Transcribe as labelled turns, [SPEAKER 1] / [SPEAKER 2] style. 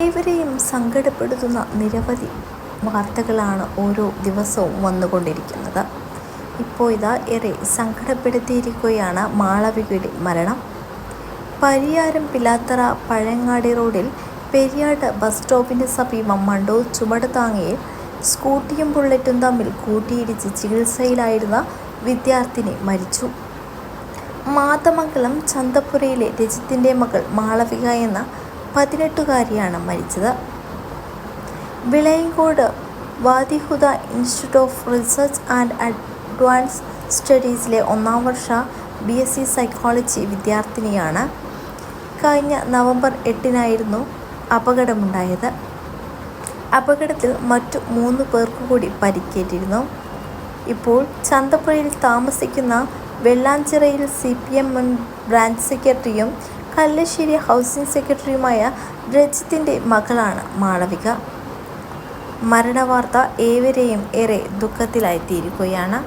[SPEAKER 1] ഏവരെയും സങ്കടപ്പെടുത്തുന്ന നിരവധി വാർത്തകളാണ് ഓരോ ദിവസവും വന്നുകൊണ്ടിരിക്കുന്നത്. ഇപ്പോൾ ഇതാ ഏറെ സങ്കടപ്പെടുത്തിയിരിക്കുകയാണ് മാളവികയുടെ മരണം. പരിയാരം പിലാത്തറ പഴങ്ങാടി റോഡിൽ പെരിയാട് ബസ് സ്റ്റോപ്പിന് സമീപം മണ്ടൂർ ചുമട് താങ്ങിയിൽ സ്കൂട്ടിയും ബുള്ളറ്റും തമ്മിൽ കൂട്ടിയിടിച്ച് ചികിത്സയിലായിരുന്ന വിദ്യാർത്ഥിനി മരിച്ചു. മാതമംഗലം ചന്തപ്പുരയിലെ രജിത്തിന്റെ മകൾ മാളവിക എന്ന പതിനെട്ടുകാരിയാണ് മരിച്ചത്. Vilayancode Wadihuda institute of research and advance സ്റ്റഡീസിലെ ഒന്നാം വർഷ ബി എസ് സി സൈക്കോളജി വിദ്യാർത്ഥിനിയാണ്. കഴിഞ്ഞ നവംബർ എട്ടിനായിരുന്നു അപകടമുണ്ടായത്. അപകടത്തിൽ മറ്റു മൂന്ന് പേർക്ക് കൂടി പരിക്കേറ്റിരുന്നു. ഇപ്പോൾ ചന്തപ്പുഴയിൽ താമസിക്കുന്ന വെള്ളാഞ്ചിറയിൽ സി പി എം മുൻ ബ്രാഞ്ച് സെക്രട്ടറിയും കല്ലശ്ശേരി ഹൗസിംഗ് സെക്രട്ടറിയുമായ രജിത്തിന്റെ മകളാണ് മാളവിക. മരണവാർത്ത ഏവരെയും ഏറെ ദുഃഖത്തിലായിത്തീരുകയാണ്.